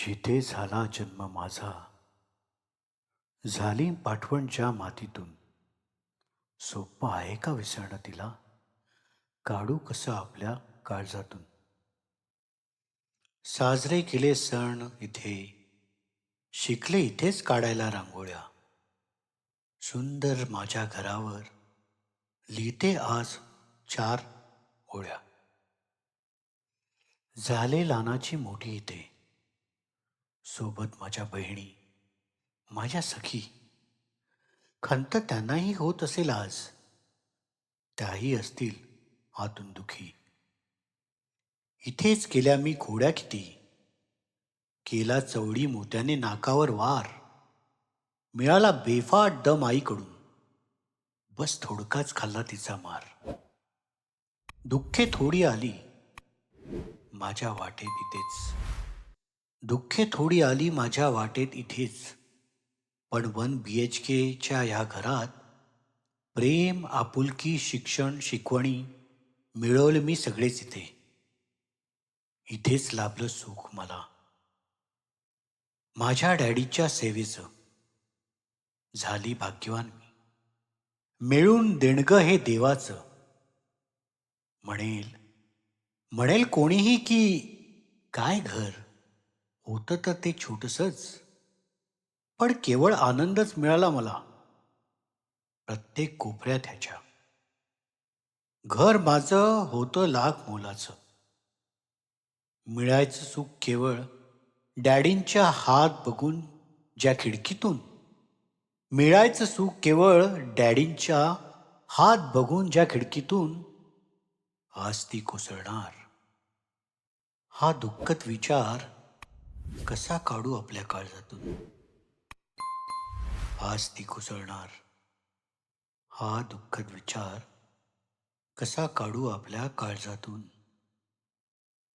जिथे झाला जन्म माझा झाली पाठवणच्या मातीतून. सोपं आहे का विसरणं तिला? काढू कसं आपल्या काळजातून? साजरे केले सण इथे शिकले इथेच काढायला रांगोळ्या. सुंदर माझ्या घरावर लिहिते आज चार ओळ्या. झाले लानाची मोठी इथे सोबत माझ्या बहिणी माझ्या सखी. खंत त्यांनाही होत असेल आज. त्याही असतील आतून दुखी. इथेच केल्या मी खोड्या किती. केला चवडी मोत्याने नाकावर वार. मिळाला बेफाट दम आईकडून. बस थोडकाच खाल्ला तिचा मार. दुःखे थोडी आली. माझ्या वाटे तिथेच दुःखे थोडी आली माझ्या वाटेत इथेच. पण वन बी एच केच्या ह्या घरात प्रेम आपुलकी शिक्षण शिकवणी मिळवलं मी सगळेच इथे. इथेच लाभलं सुख मला. माझ्या डॅडीच्या सेवेचं. झाली भाग्यवान मी. मिळून देणगं हे देवाचं. म्हणेल म्हणेल कोणीही की काय घर? होतं तर ते छोटसच? पण केवळ आनंदच मिळाला मला. प्रत्येक कोपऱ्यात ह्याच्या. घर माझं होतं लाख मोलाचं. मिळायचं सुख केवळ डॅडींच्या हात बघून ज्या खिडकीतून. मिळायचं सुख केवळ डॅडींच्या हात बघून ज्या खिडकीतून. आज ती कोसळणार. हा दुःखद विचार कसा काढू आपल्या काळजातून? आज ती कोसळणार. हा दुःखद विचार कसा काढू आपल्या काळजातून?